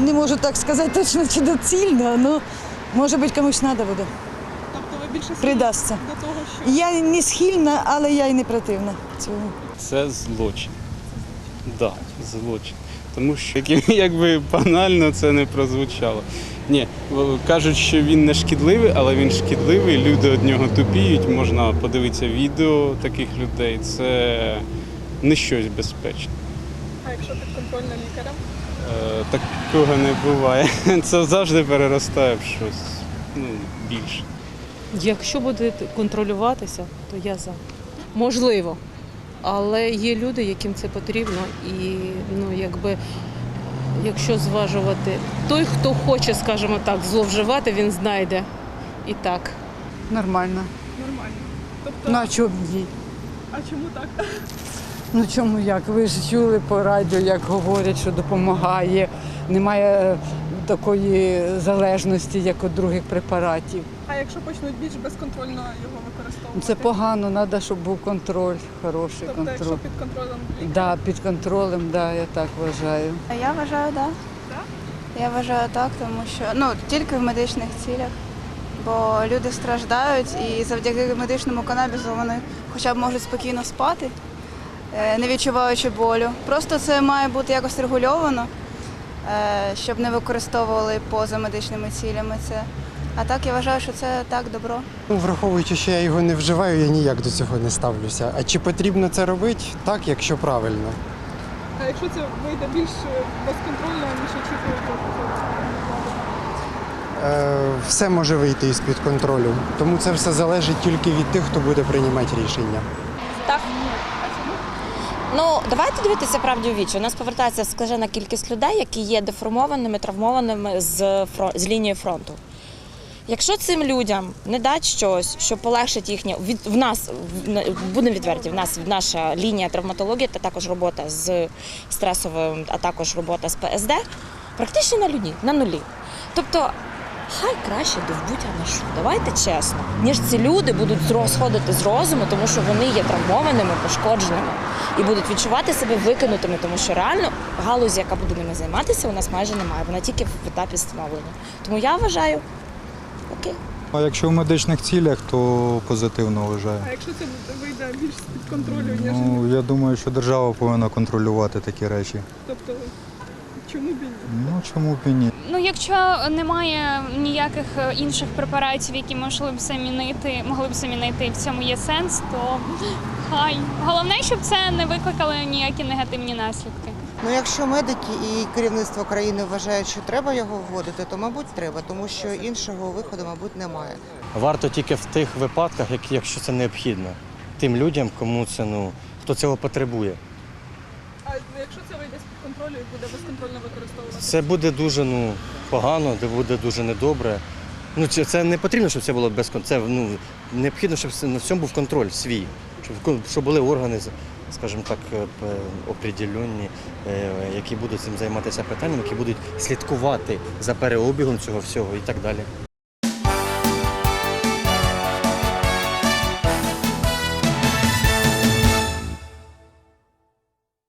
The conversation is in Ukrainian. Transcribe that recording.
не можу так сказати точно чи доцільно, але може бути комусь треба буде. Тобто ви більше Придасться. до того, що Я не схильна, але я й не противна цього. Це злочин. Да, злочин. Тому що якби банально це не прозвучало. Ні, кажуть, що він не шкідливий, але він шкідливий. Люди від нього тупіють. Можна подивитися відео таких людей. Це не щось безпечне. Якщо підконтрольно лікарям? Е, Такого не буває. Це завжди переростає в щось ну, більше. Якщо буде контролюватися, то я за. Можливо. Але є люди, яким це потрібно, і ну, якби, якщо зважувати, той, хто хоче, скажімо так, зловживати, він знайде і так. Нормально. Нормально. Тобто, Ну а чому ні? а чому так? Ну чому як? Ви ж чули по радіо, як говорять, що допомагає. Немає е, такої залежності, як від других препаратів. А якщо почнуть більш безконтрольно його використовувати? Це погано, треба, щоб був контроль, хороший Тобто, якщо контроль. під контролем лікаря, Да, під контролем, да, я так вважаю. Я вважаю, так. Так? Я вважаю так, тому що ну тільки в медичних цілях. Бо люди страждають і завдяки медичному канабісу вони хоча б можуть спокійно спати, не відчуваючи болю. Просто це має бути якось регульовано, е, щоб не використовували поза медичними цілями це. А так я вважаю, що це так добро. Ну, Враховуючи, що я його не вживаю, я ніяк до цього не ставлюся. А чи потрібно це робити? Так, якщо правильно. а якщо це вийде більш е, безконтрольно, ніж очікуєте? Е, все може вийти із-під контролю. Тому це все залежить тільки від тих, хто буде приймати рішення. Ну, давайте дивитися правді у вічі. У нас повертається скажена кількість людей, які є деформованими, травмованими з, фро- з лінії фронту. Якщо цим людям не дати щось, що полегшить їхнє від в нас будемо відверті, в нас наша лінія травматології та також робота з стресовим, а також робота з ПСД, практично на нулі, на нулі. Тобто, хай краще довбуть анашу, давайте чесно, ніж ці люди будуть сходити з розуму, тому що вони є травмованими, пошкодженими і будуть відчувати себе викинутими, тому що реально галузі, яка буде ними займатися, у нас майже немає. Вона тільки в етапі становлення. Тому я вважаю, окей. А якщо в медичних цілях, то позитивно вважаю. А якщо це вийде більш з-під контролю, ніж Ну, я думаю, що держава повинна контролювати такі речі. тобто чому б і ні? Ну чому б і ні? Ну, якщо немає ніяких е, інших препаратів, які могли б замінити, могли б замінити, і в цьому є сенс, то хай. Головне, щоб це не викликало ніякі негативні наслідки. Ну, якщо медики і керівництво країни вважають, що треба його вводити, то мабуть треба, тому що іншого виходу, мабуть, немає. Варто тільки в тих випадках, як- якщо це необхідно. Тим людям, кому це ну хто цього потребує. Контролю і буде безконтрольно використовувати? Це буде дуже ну погано, де буде дуже недобре. Ну це, це не потрібно, щоб це було без ну необхідно, щоб на всьому був контроль свій, щоб щоб були органи, скажімо так, е, е, які будуть цим займатися питанням, які будуть слідкувати за переобігом цього всього і так далі.